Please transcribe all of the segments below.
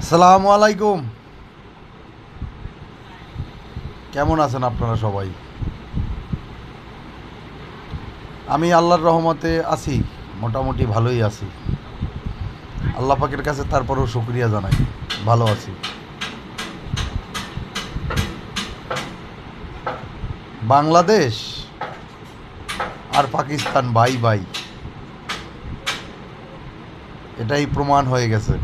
আসসালামু আলাইকুম। কেমন আছেন আপনারা সবাই? আমি আল্লাহর রহমতে আছি, মোটামুটি ভালোই আছি। আল্লাহ পাকের কাছে তারপরেও শুক্রিয়া জানাই, ভালো আছি। বাংলাদেশ আর পাকিস্তান, বাই বাই। এটাই প্রমাণ হয়ে গেছে।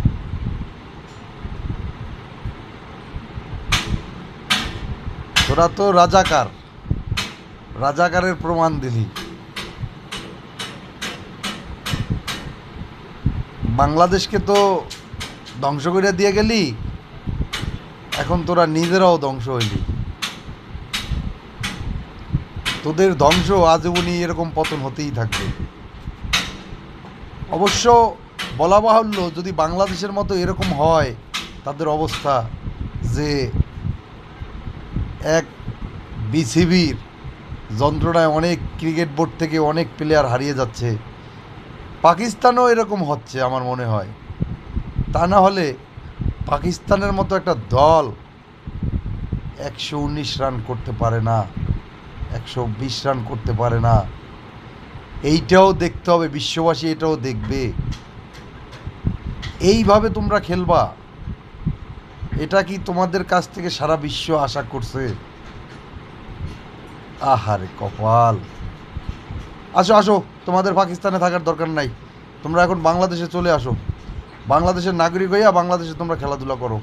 তোরা তো রাজাকার। রাজাকারের প্রমাণ দিলি। বাংলাদেশকে তো ধ্বংস করে দিয়ে গেলি, এখন তোরা নিজেরাও ধ্বংস হইলি। তোদের ধ্বংস আজীবনই এরকম পতন হতেই থাকবে। অবশ্য বলা বাহুল্য, যদি বাংলাদেশের মতো এরকম হয়, তাদের অবস্থা যে এক বিসিবির যন্ত্রণায় অনেক ক্রিকেট বোর্ড থেকে অনেক প্লেয়ার হারিয়ে যাচ্ছে। পাকিস্তানও এরকম হচ্ছে আমার মনে হয়। তা না হলে পাকিস্তানের মতো একটা দল একশো উনিশ রান করতে পারে না, একশো বিশ রান করতে পারে না। এইটাও দেখতে হবে, বিশ্ববাসী এটাও দেখবে। এইভাবে তোমরা খেলবা। এটা কি তোমাদের কাছ থেকে সারা বিশ্ব আশা করছে? আহারে কপাল। আসো আসো, তোমাদের পাকিস্তানে থাকার দরকার নাই। তোমরা এখন বাংলাদেশে চলে আসো। বাংলাদেশের নাগরিক হইয়া বাংলাদেশে তোমরা খেলাধুলা করো।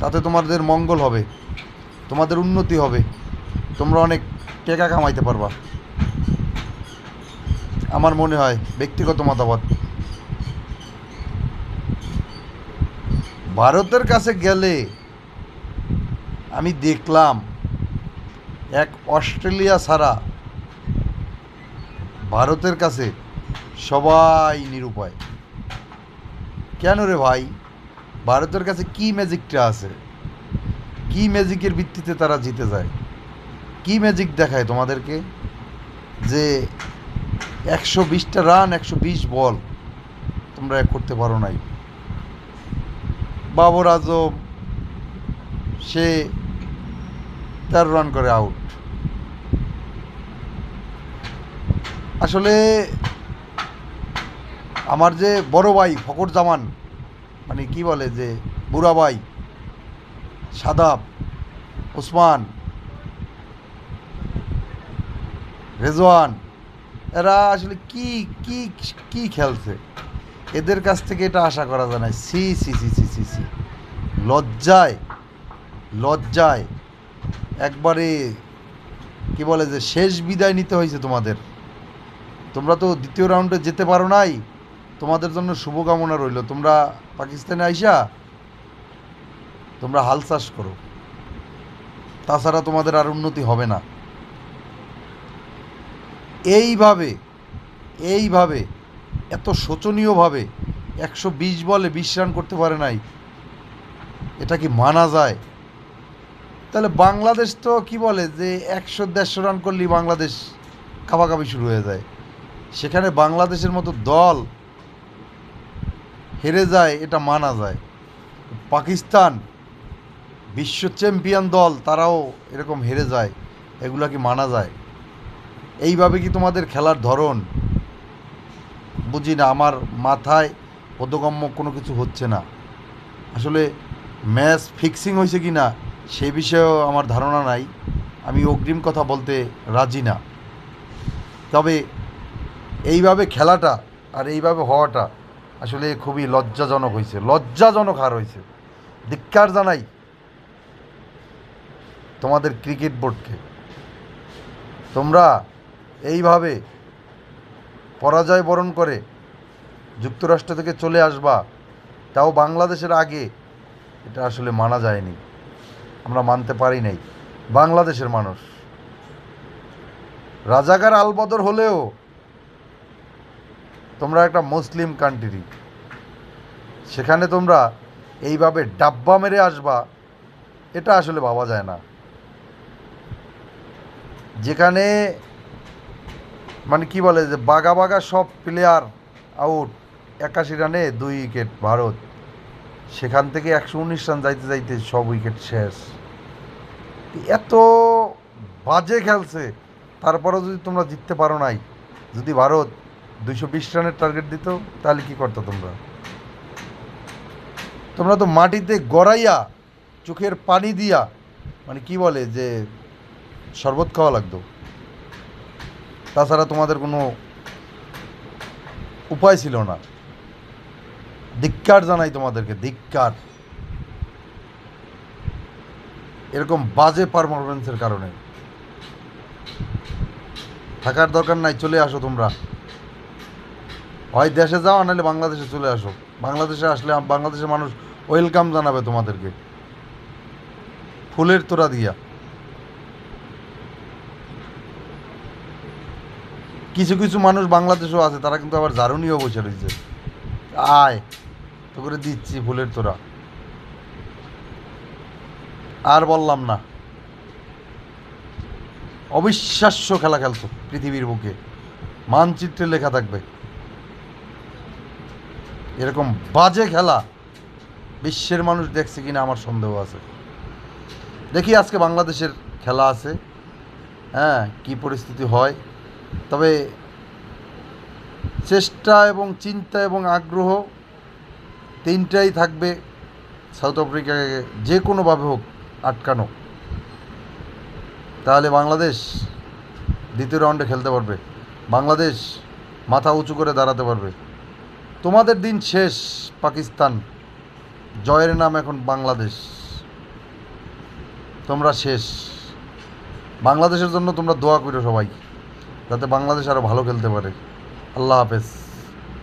তাতে তোমাদের মঙ্গল হবে, তোমাদের উন্নতি হবে। তোমরা অনেক টাকা কামাইতে পারবা। আমার মনে হয় ব্যক্তিগত মতামত। ভারতের কাছে গেলে আমি দেখলাম এক অস্ট্রেলিয়া ছাড়া ভারতের কাছে সবাই নিরুপায়। কেন রে ভাই? ভারতের কাছে কি ম্যাজিকটা আছে? কি ম্যাজিকের ভিত্তিতে তারা জিতে যায়? কি ম্যাজিক দেখায় তোমাদেরকে? যে একশো বিশটা রান, একশো বিশ বল তোমরা করতে পারো নাই। বাবর আজম, সে তেরো রান করে আউট আসলে আমার যে বড় ভাই ফকর জামান মানে কি বলে যে বুড়া ভাই, সাদাব, ওসমান, রেজওয়ান, এরা আসলে কি কি কি খেলছে? এদের কাছ থেকে এটা আশা করা যায় না। সি সি সি সি সি সি, লজ্জায় লজ্জায় একবারে, কি বলে যে, শেষ বিদায় নিতে হয়েছে তোমাদের। তোমরা তো দ্বিতীয় রাউন্ডে যেতে পারো নাই। তোমাদের জন্য শুভকামনা রইল। তোমরা পাকিস্তানে আইসা, তোমরা হাল চাষ করো। তাছাড়া তোমাদের আর উন্নতি হবে না। এইভাবে এইভাবে, এত শোচনীয়ভাবে একশো বিশ বলে বিশ রান করতে পারে নাই। এটা কি মানা যায়? তাহলে বাংলাদেশ তো কি বলে যে একশো, দেড়শো রান করলেই বাংলাদেশ কাবাকাবি শুরু হয়ে যায়। সেখানে বাংলাদেশের মতো দল হেরে যায়, এটা মানা যায়। পাকিস্তান বিশ্ব চ্যাম্পিয়ন দল, তারাও এরকম হেরে যায়, এগুলা কি মানা যায়? এইভাবে কি তোমাদের খেলার ধরন? বুঝি না, আমার মাথায় বোধগম্য কোনো কিছু হচ্ছে না। আসলে ম্যাচ ফিক্সিং হয়েছে কি না সে বিষয়েও আমার ধারণা নাই। আমি অগ্রিম কথা বলতে রাজি না। তবে এইভাবে খেলাটা আর এইভাবে হওয়াটা আসলে খুবই লজ্জাজনক হয়েছে। লজ্জাজনক হার হয়েছে। ধিক্কার জানাই তোমাদের ক্রিকেট বোর্ডকে। তোমরা এইভাবে পরাজয় বরণ করে যুক্তরাষ্ট্র থেকে চলে আসবা, তাও বাংলাদেশের আগে, এটা আসলে মানা যায়নি। আমরা মানতে পারি নাই। বাংলাদেশের মানুষ। রাজাকার আলবদর হলেও তোমরা একটা মুসলিম কান্ট্রি সেখানে তোমরা এইভাবে ডাব্বা মেরে আসবা, এটা আসলে ভাবা যায় না। যেখানে মানে কি বলে যে বাগা বাগা সব প্লেয়ার আউট একাশি রানে দুই উইকেট ভারত। সেখান থেকে একশো উনিশ রান যাইতে যাইতে সব উইকেট শেষ। এত বাজে খেলছে। তারপরেও যদি তোমরা জিততে পারো নাই, যদি ভারত দুইশো বিশ রানের টার্গেট দিত, তাহলে কি করতো তোমরা? তোমরা তো মাটিতে গড়াইয়া, চোখের পানি দিয়া মানে কি বলে যে শরবত খাওয়া লাগতো। তাছাড়া তোমাদের কোনো উপায় ছিল না। ধিক্কার জানাই তোমাদেরকে, ধিক্কার। এরকম বাজে পারফরমেন্সের কারণে। থাকার দরকার নাই, চলে আসো তোমরা। হয় দেশে যাও নাহলে বাংলাদেশে চলে আসো। বাংলাদেশে আসলে বাংলাদেশের মানুষ ওয়েলকাম জানাবে তোমাদেরকে। ফুলের তোড়া দিয়া। কিছু কিছু মানুষ বাংলাদেশেও আছে, তারা কিন্তু আবার জারুনিও বসে রয়েছে। আয়। তো করে দিচ্ছি ফুলের তোরা। আর বললাম না। অবিশ্বাস্য খেলা খেলছো পৃথিবীর বুকে। মানচিত্রে লেখা থাকবে। এরকম বাজে খেলা বিশ্বের মানুষ দেখছে কিনা আমার সন্দেহ আছে। দেখি আজকে বাংলাদেশের খেলা আছে। হ্যাঁ কি পরিস্থিতি হয়। তবে চেষ্টা এবং চিন্তা এবং আগ্রহ তিনটাই থাকবে সাউথ আফ্রিকাকে যে কোনোভাবে হোক আটকানো। তাহলে বাংলাদেশ দ্বিতীয় রাউন্ডে খেলতে পারবে। বাংলাদেশ মাথা উঁচু করে দাঁড়াতে পারবে। তোমাদের দিন শেষ, পাকিস্তান। জয়ের নাম এখন বাংলাদেশ। তোমরা শেষ। বাংলাদেশের জন্য তোমরা দোয়া করো সবাই, যাতে বাংলাদেশ আরও ভালো খেলতে পারে। আল্লাহ হাফেজ।